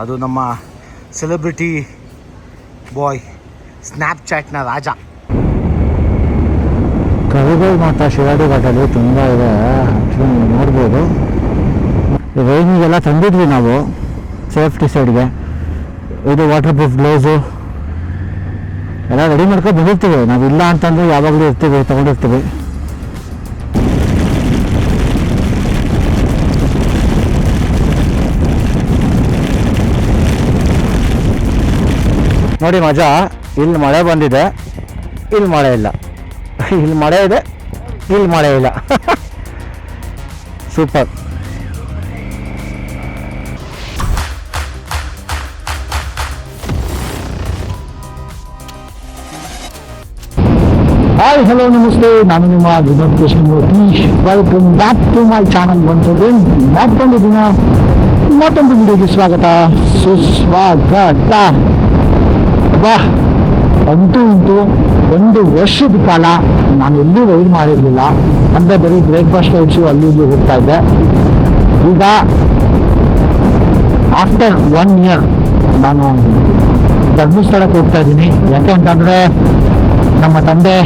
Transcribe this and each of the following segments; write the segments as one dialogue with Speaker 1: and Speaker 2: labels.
Speaker 1: ಅದು ನಮ್ಮ ಸೆಲೆಬ್ರಿಟಿ ಬಾಯ್ ಸ್ನ್ಯಾಪ್ಚಾಟ್ನ ರಾಜ.
Speaker 2: ಕವಿಗಳು ಮಾತ್ರ ಶಿರಾಡಿ ಘಾಟಲ್ಲಿ ತುಂಬ ಇದೆ. ಆ್ಯಕ್ಚುಲಿ ನೋಡ್ಬೋದು. ರೈನಿಗೆಲ್ಲ ತಂದಿದ್ವಿ ನಾವು ಸೇಫ್ಟಿ ಸೈಡ್ಗೆ ಇದು ವಾಟರ್ ಪ್ರೂಫ್ ಗ್ಲೌಸು ಎಲ್ಲ ರೆಡಿ ಮಾಡ್ಕೊಂಡು ಬಂದಿರ್ತೀವಿ. ನಾವು ಇಲ್ಲ ಅಂತಂದ್ರೆ ಯಾವಾಗಲೂ ಇರ್ತೀವಿ, ತೊಗೊಂಡಿರ್ತೀವಿ. ನೋಡಿ ಮಜಾ, ಇಲ್ಲಿ ಮಳೆ ಬಂದಿದೆ, ಇಲ್ಲಿ ಮಳೆ ಇಲ್ಲ. ಇಲ್ಲಿ ಮಳೆ ಇದೆ, ಇಲ್ಲಿ ಮಳೆ ಇಲ್ಲ. ಸೂಪರ್ ಹಾಯ್ ಹಲೋ ನಮಸ್ತೆ ನಾನು ನಿಮ್ಮ Vinod Krishna Murthy welcome back to my channel ಬಂತದೆ ಮತ್ತೊಂದು ದಿನ, ಮತ್ತೊಂದು ವಿಡಿಯೋಗೆ ಸ್ವಾಗತ. ಸುಸ್ವಾಗತ. ಬಾ ಅಂತೂ ಉಂಟು. ಒಂದು ವರ್ಷದ ಕಾಲ ನಾನು ಎಲ್ಲೂ ರೈಡ್ ಮಾಡಿರಲಿಲ್ಲ. ಅಂದರೆ ಬರೀ ಬ್ರೇಕ್ಫಾಸ್ಟ್ ರೈಡ್ಸು ಅಲ್ಲಿ ಇಲ್ಲಿ ಹೋಗ್ತಾ ಇದ್ದೆ. ಈಗ ಆಫ್ಟರ್ ಒನ್ ಇಯರ್ ನಾನು ಧರ್ಮಸ್ಥಳಕ್ಕೆ ಹೋಗ್ತಾ ಇದ್ದೀನಿ. ಯಾಕೆ ಅಂತಂದರೆ ನಮ್ಮ ತಂದೆ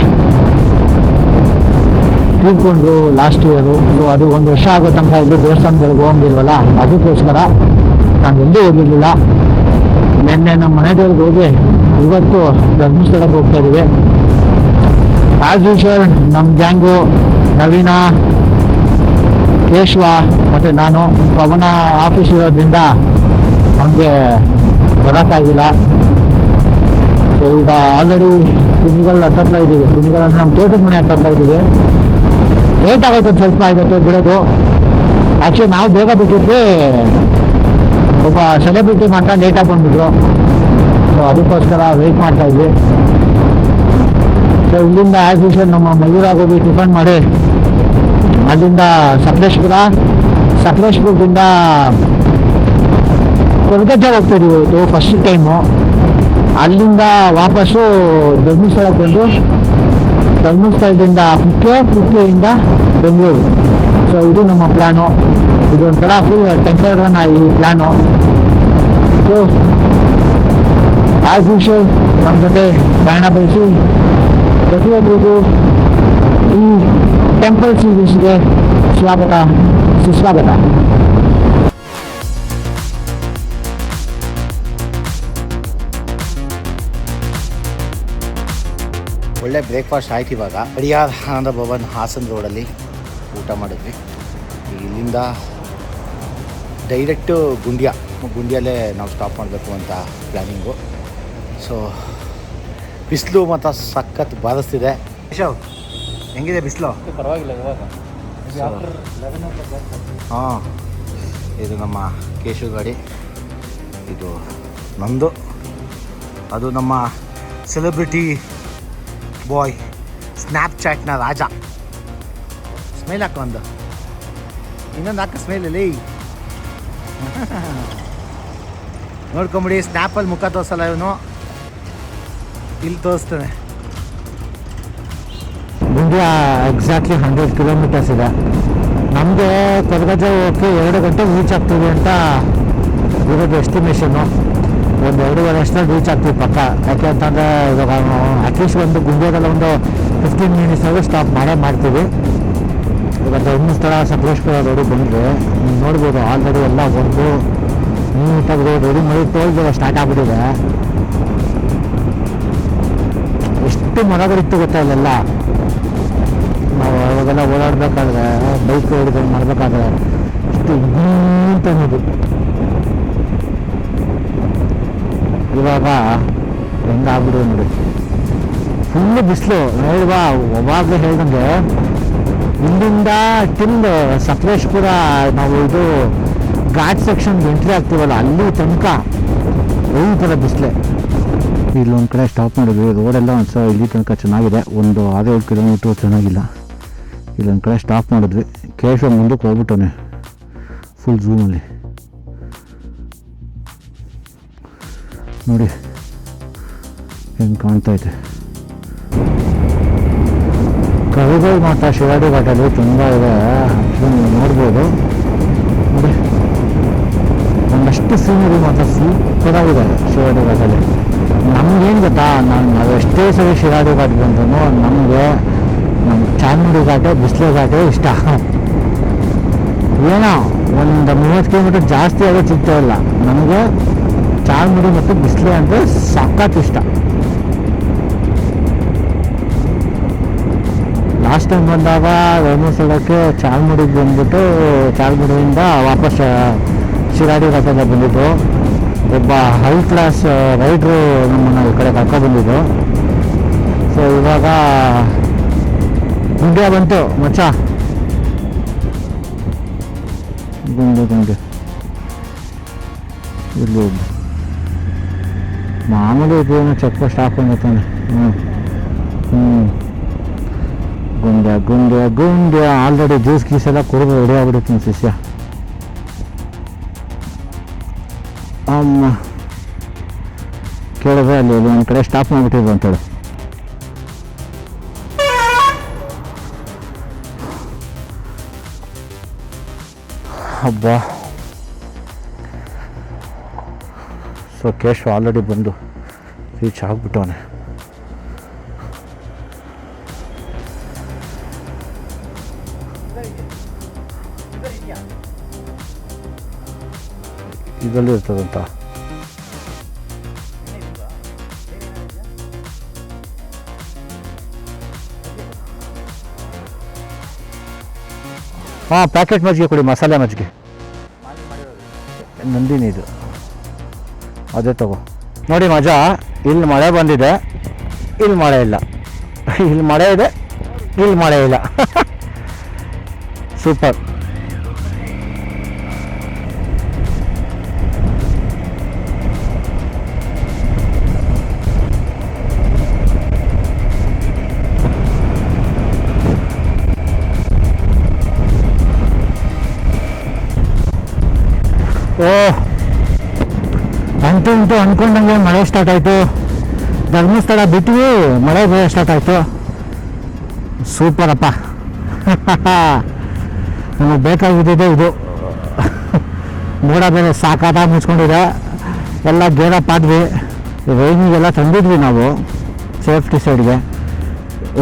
Speaker 2: ತೀರ್ಕೊಂಡ್ರು ಲಾಸ್ಟ್ ಇಯರು ಸೊ ಅದು ಒಂದು ವರ್ಷ ಆಗೋ ತನಕ ಇದು ದೇವಸ್ಥಾನಗಳಿಗೆ ಹೋಗಿಲ್ವಲ್ಲ ಅದಕ್ಕೋಸ್ಕರ ನಾನು ಎಲ್ಲೂ ಹೋಗಿರಲಿಲ್ಲ. ನಿನ್ನೆ ನಮ್ಮ ಮನೆ ದೇವ್ರಿಗೆ ಹೋಗಿ ಇವತ್ತು ಧರ್ಮಸ್ಥಳಕ್ಕೆ ಹೋಗ್ತಾ ಇದ್ದೀವಿ. ಆಸ್ ಸರ್ ನಮ್ಮ ಗ್ಯಾಂಗು ನವೀನ, ಕೇಶವ ಮತ್ತು ನಾನು, ಪವನ ಆಫೀಸ್ ಇರೋದ್ರಿಂದ ನಮಗೆ ಬರೋಕ್ಕಾಗಿಲ್ಲ ಸೊ ಈಗ ಆಲ್ರೆಡಿ ಕುಣಿಗಳು ಹತ್ತತ್ರ ಇದ್ದೀವಿ. ಕುಣಿಗಳನ್ನ ನಮ್ಮ ತೋಟದ ಮನೆ ಹತ್ತತ್ರ ಇದ್ದೀವಿ. ಲೇಟ್ ಆಗುತ್ತೆ ಸ್ವಲ್ಪ ಇವತ್ತು ಬಿಡೋದು. ಆ್ಯಕ್ಚುಲಿ ನಾವು ಬೇಗ ಬಿಟ್ಟಿದ್ವಿ. ಒಬ್ಬ ಸೆಲೆಬ್ರಿಟಿ ಮಾತ್ರ ಲೇಟಾಗಿ ಬಂದ್ಬಿಟ್ರು. ಸೊ ಅದಕ್ಕೋಸ್ಕರ ವೆಯ್ಟ್ ಮಾಡ್ತಾ ಇದ್ವಿ. ಸೊ ಇಲ್ಲಿಂದ ಆ್ಯಸ್ ಯೂಶಲ್ ನಮ್ಮ ಮಯೂರಾಗ ಹೋಗಿ ಟಿಫನ್ ಮಾಡಿ, ಅಲ್ಲಿಂದ ಸಕಲೇಶ್ಪುರ, ಸಕಲೇಶ್ಪುರದಿಂದ ಕೊಲ್ಕತ್ತಾ ಹೋಗ್ತಿದ್ವಿ ಇವತ್ತು ಫಸ್ಟ್ ಟೈಮು ಅಲ್ಲಿಂದ ವಾಪಸ್ಸು ಧರ್ಮಸ್ಥಳಕ್ಕೆ ಬಂದು ಧರ್ಮಸ್ಥಳದಿಂದ ಪುಕ್ಕೆ ಪುಕ್ಕೆಯಿಂದ ಬೆಂಗಳೂರು. ಸೊ ಇದು ನಮ್ಮ ಪ್ಲ್ಯಾನು ಇದೊಂಥರ ಫುಲ್ ಟೆಂಪರ್ ಈ ಪ್ಲ್ಯಾನು ಸೊ ಆಸ್ ಯೂಶುವಲ್ ನಮ್ಮ ಜೊತೆ ಪ್ರಯಾಣ ಬಯಸಿ ಪ್ರತಿಯೊಬ್ಬರಿಗೂ ಈ ಟೆಂಪಲ್ ಸೀರೀಸ್ಗೆ ಸ್ವಾಗತ, ಸುಸ್ವಾಗತ.
Speaker 1: ಒಳ್ಳೆ ಬ್ರೇಕ್ಫಾಸ್ಟ್ ಆಯ್ತು ಇವಾಗ. ಆನಂದ ಭವನ್ ಹಾಸನ್ ರೋಡಲ್ಲಿ ಊಟ ಮಾಡಿದ್ವಿ. ಇಲ್ಲಿಂದ ಡೈರೆಕ್ಟು ಗುಂಡಿಯಾ. ಗುಂಡಿಯಲ್ಲೇ ನಾವು ಸ್ಟಾಪ್ ಮಾಡಬೇಕು ಅಂತ ಪ್ಲ್ಯಾನಿಂಗು ಸೊ ಬಿಸಿಲು ಮತ್ತು ಸಖತ್ ಬಾಧಿಸ್ತಿದೆ. ಕೇಶವ್ ಹೆಂಗಿದೆ ಬಿಸಿಲು?
Speaker 2: ಪರವಾಗಿಲ್ಲ
Speaker 1: ಹಾಂ ಇದು ನಮ್ಮ ಕೇಶವ್ ಗಾಡಿ. ಇದು ನಂದು. ಅದು ನಮ್ಮ ಸೆಲೆಬ್ರಿಟಿ ಬಾಯ್ ಸ್ನ್ಯಾಪ್ಚಾಟ್ನ ರಾಜ. ಸ್ಮೈಲ್ ಹಾಕು ಒಂದು. ಇನ್ನೊಂದು ಹಾಕ ಸ್ಮೈಲಲ್ಲಿ ನೋಡ್ಕೊಂಬಿಡಿ ಸ್ನ್ಯಾಪಲ್ಲಿ ಮುಖ ತೋರಿಸಲ್ಲ ಇವನು. ಇಲ್ಲಿ ತೋರಿಸ್ತಾನೆ.
Speaker 2: ಮುಂದೆ ಎಕ್ಸಾಕ್ಟ್ಲಿ ಹಂಡ್ರೆಡ್ ಕಿಲೋಮೀಟರ್ಸ್ ಇದೆ. ನಮಗೆ ಕೊರಗಜ್ಜ ಓಕೆ ಎರಡು ಗಂಟೆ ರೀಚ್ ಆಗ್ತೀವಿ ಅಂತ ಇರೋದು ಎಸ್ಟಿಮೇಷನ್ನು ಒಂದು ಎರಡೂವರೆ ಅಷ್ಟರಲ್ಲಿ ರೀಚ್ ಆಗ್ತೀವಿ ಪಕ್ಕ. ಯಾಕೆ ಅಂತಂದರೆ ಇವಾಗ ಅಟ್ಲೀಸ್ಟ್ ಒಂದು ಗುಂಡ್ಯದಲ್ಲಿ ಒಂದು ಫಿಫ್ಟೀನ್ ಮಿನಿಟ್ಸಾಗೂ ಸ್ಟಾಪ್ ಮಾಡೇ ಮಾಡ್ತೀವಿ. ಇವತ್ತು ಒಂದು ಸ್ಥಳ ಸಕಲೇಶ್ವರ ರೋಡು ಬಂದರೆ ನೀವು ನೋಡ್ಬೋದು ಆಲ್ರೆಡಿ ಎಲ್ಲ ಒಂದು ನೀಟಾಗಿ ರೆಡಿ ಮಾಡಿ ಟೋಲ್ ಸ್ಟಾರ್ಟ್ ಆಗ್ಬಿಟ್ಟಿದೆ. ಎಷ್ಟು ಮರಗಳಿತ್ತು ಗೊತ್ತಾ ಇಲ್ಲೆಲ್ಲ? ನಾವು ಅವಾಗೆಲ್ಲ ಓಡಾಡಬೇಕಾದ್ರೆ ಬೈಕ್ ಹಿಡಿದು ಮಾಡಬೇಕಾದ್ರೆ ಇಷ್ಟು ಅಂತ ಅನ್ನೋದು ಇವಾಗ ಹೆಂಗಾಗ್ಬಿಡು ನೋಡಿ. ಫುಲ್ಲು ಬಿಸಿಲು. ನೋಡುವ ಅವಾಗಲೇ ಹೇಳ್ದಂಗೆ ಇಲ್ಲಿಂದ ಟಿಲ್ ಸಕಲೇಶ್ಪುರ ನಾವು ಇದು ಘಾಟ್ ಸೆಕ್ಷನ್ ಎಂಟ್ರಿ ಆಗ್ತೀವಲ್ಲ, ಅಲ್ಲಿ ತನಕ ಈ ಥರ ಬಿಸಿಲೆ. ಇಲ್ಲೊಂದು ಕಡೆ ಸ್ಟಾಪ್ ಮಾಡಿದ್ವಿ. ರೋಡೆಲ್ಲ ಒಂದು ಸಹ ಇಲ್ಲಿ ತನಕ ಚೆನ್ನಾಗಿದೆ. ಒಂದು ಆರೇಳು ಕಿಲೋಮೀಟ್ರ್ ಚೆನ್ನಾಗಿಲ್ಲ. ಇಲ್ಲೊಂದು ಕಡೆ ಸ್ಟಾಪ್ ಮಾಡಿದ್ವಿ. ಕೇಶವ ಮುಂದಕ್ಕೆ ಹೋಗ್ಬಿಟ್ಟವನೆ. ಫುಲ್ ಝೂಮಲ್ಲಿ ನೋಡಿ. ಹೆಂಗೆ ಕಾಣ್ತೈತೆ ಕವಿಗಳು ಮಾತ್ರ ಶಿವಾಡಿ ಘಾಟಲ್ಲಿ ತುಂಬ ಇದೆ. ನೋಡ್ಬೋದು. ನೋಡಿ. ಒಂದಷ್ಟು ಸೀನರಿ ಮಾತ್ರ ಸೂಪರಾಗಿದೆ ಶಿವಾಡಿ ಘಾಟಲ್ಲಿ. ನಮ್ಗೇನು ಗೊತ್ತಾ? ನಾನು ನಾವೆಷ್ಟೇ ಸರಿ ಶಿರಾಡಿ ಘಾಟ್ ಬಂದ್ರೂ ನಮಗೆ ನಮ್ಮ ಚಾಮುಂಡಿ ಘಾಟೆ, ಬಿಸಿಲು ಘಾಟೆ ಇಷ್ಟ. ಏನೋ, ಒಂದು ಮೂವತ್ತು ಕಿಲೋಮೀಟರ್ ಜಾಸ್ತಿ ಆಗೋದು ಸಿಗ್ತಾ ಇಲ್ಲ. ನಮಗೆ ಚಾರ್ಮುಡಿ ಮತ್ತು ಬಿಸಿಲು ಅಂದರೆ ಸಖತ್ ಇಷ್ಟ. ಲಾಸ್ಟ್ ಟೈಮ್ ಬಂದಾಗ ಧರ್ಮಸ್ಥಳಕ್ಕೆ ಚಾರ್ಮುಡಿಗೆ ಬಂದ್ಬಿಟ್ಟು ಚಾರ್ಮುಡಿಯಿಂದ ವಾಪಸ್ ಶಿರಾಡಿ ಘಾಟದ ಬಂದಿದ್ದು. ಒಬ್ಬ ಹೈ ಕ್ಲಾಸ್ ರೈಡ್ರು ನಮ್ಮನ್ನು ಈ ಕಡೆ ಕರ್ಕೊಬಂದಿದ್ದು ಸೊ ಇವಾಗ ಗುಂಡ್ಯ ಬಂತು, ಮಚ್ಚ. ಗುಂಡು ಗುಂಡು ಇಲ್ಲಿ. ಮಾಮೂಲಿ ಇದೇನು ಚೆಕ್ ಪೋಸ್ಟ್ ಹಾಕೊಂಡಿರ್ತಾನೆ ಹ್ಞೂ ಹ್ಞೂ ಗುಂಡ್ಯ ಗುಂಡ್ಯ ಗುಂಡ್ಯ. ಆಲ್ರೆಡಿ ಜ್ಯೂಸ್ ಗೀಸ್ ಎಲ್ಲ ಕುಡಿದು ರೆಡಿ ಆಗ್ಬಿಡುತ್ತೆ ಶಿಷ್ಯ. ಅಮ್ಮ. ಕೇಳಿದ್ರೆ ಅಲ್ಲಿ ಒಂದು ಕಡೆ ಸ್ಟಾಪ್ ಮಾಡಿಬಿಟ್ಟಿದ್ರು ಅಂತೇಳಿ. ಹಬ್ಬ ಸೊ ಕೇಶವ್ ಆಲ್ರೆಡಿ ಬಂದು ರೀಚ್ ಆಗ್ಬಿಟ್ಟವನೆ. ಇದರಲ್ಲಿ ಇರ್ತದಂತ ಹಾಂ ಪ್ಯಾಕೆಟ್ ಮಜ್ಜಿಗೆ ಕೊಡಿ, ಮಸಾಲೆ ಮಜ್ಜಿಗೆ. ನಂದಿನಿ ಇದು. ಅದೇ ತಗೋ. ನೋಡಿ ಮಜಾ, ಇಲ್ಲಿ ಮಳೆ ಬಂದಿದೆ, ಇಲ್ಲಿ ಮಳೆ ಇಲ್ಲ. ಇಲ್ಲಿ ಮಳೆ ಇದೆ, ಇಲ್ಲಿ ಮಳೆ ಇಲ್ಲ. ಸೂಪರ್. ಓ, ಅಂತೂ ಇಂತೂ ಅಂದ್ಕೊಂಡಂಗೆ ಮಳೆ ಸ್ಟಾರ್ಟ್ ಆಯಿತು. ಧರ್ಮಸ್ಥಳ ಬಿಟ್ವಿ ಮಳೆ ಬೇರೆ ಸ್ಟಾರ್ಟ್ ಆಯಿತು. ಸೂಪರಪ್ಪ ನಮಗೆ ಬೇಕಾಗಿದ್ದಿದೆ ಇದು. ಮೋಡ ಬೇರೆ ಸಾಕಾದ ಮುಚ್ಕೊಂಡಿದೆ. ಎಲ್ಲ ಗೇರ ಪಾದ್ವಿ. ರೈನಿಗೆಲ್ಲ ತಂದಿದ್ವಿ ನಾವು ಸೇಫ್ಟಿ ಸೈಡ್ಗೆ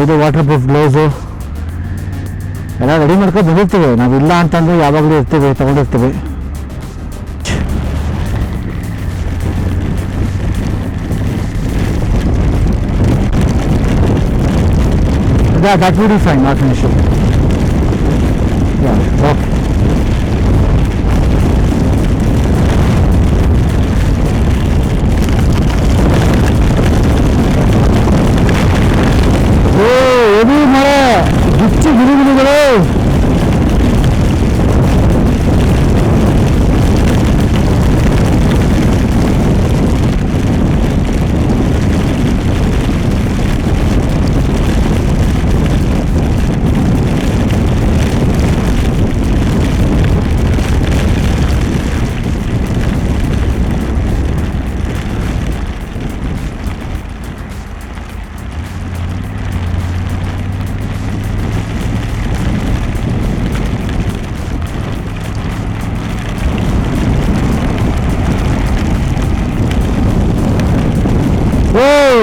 Speaker 2: ಇದು ವಾಟರ್ ಪ್ರೂಫ್ ಗ್ಲೌಸು ಎಲ್ಲ ರೆಡಿ ಮಾಡ್ಕೊಂಡು ಬಂದಿರ್ತೀವಿ. ನಾವು ಇಲ್ಲ ಅಂತಂದ್ರೆ ಯಾವಾಗಲೂ ಇರ್ತೀವಿ, ತೊಗೊಂಡಿರ್ತೀವಿ. Yeah, that will be fine, not an issue.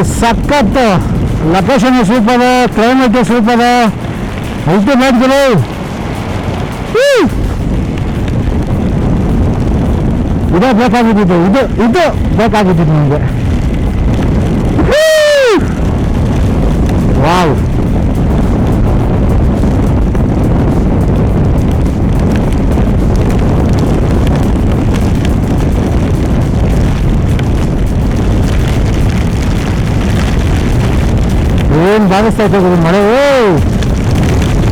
Speaker 2: ಓ ಸಖತ್ location super climate super ultimate ಗುರು ಇದೇ ಬೇಕಾಗಿದ್ದು ಇದು ಇದು ಬೇಕಾಗಿದ್ದು ನನಗೆ ವಾವ್ ಏನು ಬಾರಿಸ್ತಾ ಇತ್ತು ಮಳೆ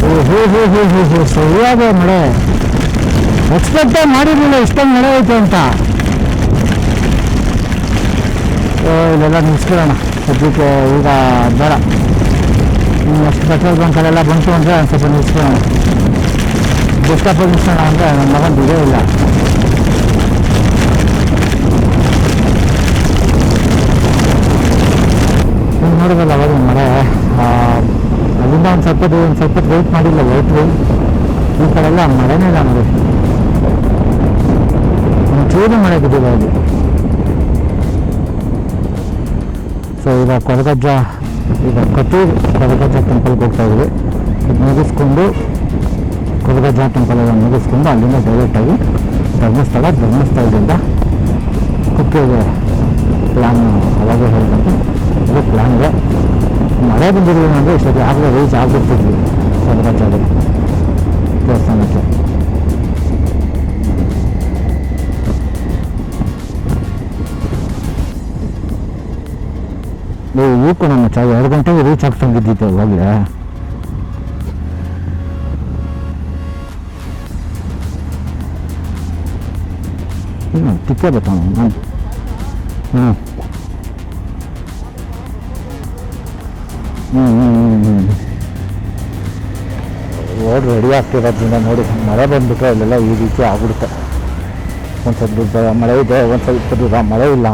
Speaker 2: ಓ, ಹೋ ಹೋ ಹೋ ಹೋ ಸರಿಯಾದ ಮಳೆ. ಎಕ್ಸ್ಪೆಕ್ಟೇ ಮಾಡಿರಲಿಲ್ಲ, ಇಷ್ಟೊಂದು ಮಳೆ ಐತೆ ಅಂತ. ಓ, ಇಲ್ಲೆಲ್ಲ ನಿಲ್ಸ್ಕೊಳ್ಳೋಣ ಸದ್ಯಕ್ಕೆ ಈಗ ಬೇಡ. ನೆಕ್ಸ್ಟ್ ಪೆಟ್ರೋಲ್ ಬಂಕಲ್ಲೆಲ್ಲ ಬಂತು ಅಂದರೆ ಒಂದು ಸ್ವಲ್ಪ ನಿಲ್ಸ್ಕೊಳ್ಳೋಣ ಡಿಸ್ಟಪ್ ನಿಲ್ಸೋಣ ಅಂದರೆ ನನ್ನ ಮಗನ ಇದೇ ಇಲ್ಲ. ನೀವು ನೋಡಿದ್ರಲ್ಲ ಅವಾಗ ಮಳೆ. ಒಂದು ಸ್ವಲ್ಪ ಒಂದು ಸ್ವಲ್ಪ ವೆಯ್ಟ್ ಮಾಡಿಲ್ಲ ವೆಯ್ಟ್ ಈ ಕಡೆ ಎಲ್ಲ ಮಳೆನೇ ಇಲ್ಲ ನೋಡಿ. ಚೂರು ಮಳೆ ಇಲ್ಲಿ. ಸೊ ಈಗ ಕೊರಗಜ್ಜ ಈಗ ಕತ್ತೂರು ಕೊರಗಜ್ಜ ಟೆಂಪಲ್ಗೆ ಹೋಗ್ತಾ ಇದ್ವಿ. ಇದು ಮುಗಿಸ್ಕೊಂಡು ಕೊರಗಜ್ಜ ಟೆಂಪಲ್ ಎಲ್ಲ ಮುಗಿಸ್ಕೊಂಡು ಅಲ್ಲಿಂದ ಡೈರೆಕ್ಟಾಗಿ ಧರ್ಮಸ್ಥಳ, ಧರ್ಮಸ್ಥಳದಿಂದ ಕುಕ್ಕೆಗೆ ಪ್ಲ್ಯಾನ್ ಅವಾಗೇ ಹೇಳಿದಂತೆ ಅದು ಪ್ಲ್ಯಾನ್ಗೆ ಇದೆ. ಮಳೆ ಬಂದಿರಲಿಲ್ಲ ಅಂದರೆ ಸರಿ ಆಗಲೇ ರೀಚ್ ಆಗ್ಬಿಡ್ತಿದ್ವಿ ಸದರಾಜಲ್ಲಿ ದೇವಸ್ಥಾನಕ್ಕೆ. ನೀವು ಈಕು ನಮ್ಮ ಎರಡು ಗಂಟೆಗೆ ರೀಚ್ ಆಗ್ತಂಗಿದ್ದಿತ್ತು ಅವಾಗಲೇ ಹ್ಞೂ ಹ್ಞೂ ಹ್ಞೂ ಆಗ್ತಿರೋದ್ರಿಂದ ನೋಡಿ ಮಳೆ ಬಂದುಬಿಟ್ರೆ ಅಲ್ಲೆಲ್ಲ ಈ ರೀತಿ ಆಗ್ಬಿಡುತ್ತೆ. ಒಂದು ಸ್ವಲ್ಪ ಮಳೆ ಇದೆ, ಒಂದು ಸ್ವಲ್ಪ ಮಳೆ ಇಲ್ಲ.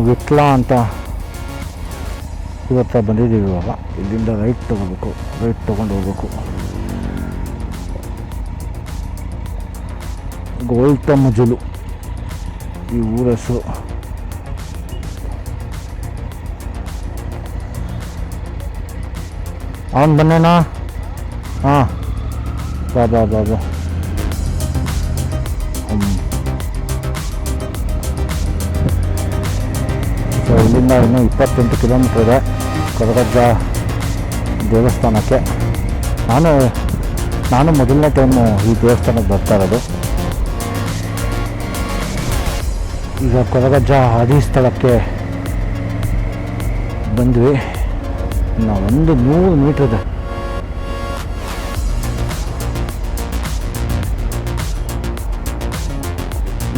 Speaker 2: ವಿಟ್ಲ ಅಂತ ಇವತ್ತ ಬಂದಿದ್ದೀವಿ ಇವಾಗ. ಇಲ್ಲಿಂದ ರೈಟ್ ತೊಗೋಬೇಕು. ರೈಟ್ ತೊಗೊಂಡು ಹೋಗ್ಬೇಕು. ಗೋಲ್ತಮಜುಲು ಈ ಊರ ಹೆಸರು. ಅವನು ಬನ್ನೇನಾ ಹಾಂ. ಬಾ ಬಾ ಬಾ. ಇಲ್ಲಿಂದ ಇನ್ನೂ ಇಪ್ಪತ್ತೆಂಟು ಕಿಲೋಮೀಟ್ರ್ ಇದೆ ಕೊರಗಜ್ಜ ದೇವಸ್ಥಾನಕ್ಕೆ. ನಾನು ನಾನು ಮೊದಲನೇ ಟೈಮು ಈ ದೇವಸ್ಥಾನಕ್ಕೆ ಬರ್ತಾ ಇರೋದು. ಈಗ ಕೊರಗಜ್ಜ ಆದಿ ಸ್ಥಳಕ್ಕೆ ಬಂದ್ವಿ. ನಾವು ಒಂದು ನೂರು ಮೀಟ್ರ್ ಇದೆ.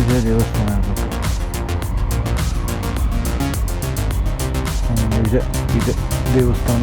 Speaker 2: ಇದೇ ದೇವಸ್ಥಾನ ಇರಬೇಕು ಹ್ಮ್, ಇದೆ ಇದೆ ದೇವಸ್ಥಾನ